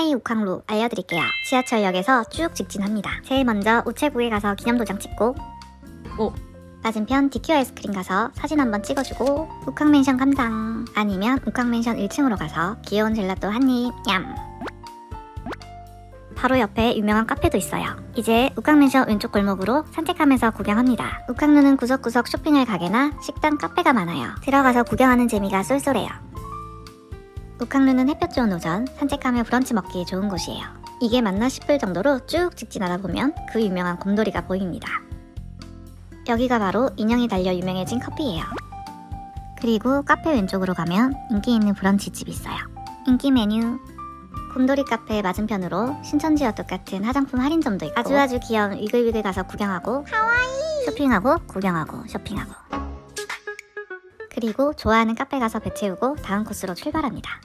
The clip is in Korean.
하와이 우캉루 알려드릴게요. 지하철역에서 쭉 직진합니다. 제일 먼저 우체국에 가서 기념도장 찍고 오. 맞은편 DQ 아이스크림 가서 사진 한번 찍어주고 우캉맨션 감상 아니면 우캉맨션 1층으로 가서 귀여운 젤라또 한입 얌 바로 옆에 유명한 카페도 있어요. 이제 우캉맨션 왼쪽 골목으로 산책하면서 구경합니다. 우캉루는 구석구석 쇼핑할 가게나 식당, 카페가 많아요. 들어가서 구경하는 재미가 쏠쏠해요. 우캉루는 햇볕 좋은 오전 산책하며 브런치 먹기에 좋은 곳이에요. 이게 맞나 싶을 정도로 쭉 직진하다 보면 그 유명한 곰돌이가 보입니다. 여기가 바로 인형이 달려 유명해진 커피예요. 그리고 카페 왼쪽으로 가면 인기 있는 브런치 집이 있어요. 인기 메뉴 곰돌이 카페 맞은편으로 신천지와 똑같은 화장품 할인점도 있고 아주 아주 귀여운 위글위글 가서 구경하고 하와이 쇼핑하고 구경하고 쇼핑하고 그리고 좋아하는 카페 가서 배 채우고 다음 코스로 출발합니다.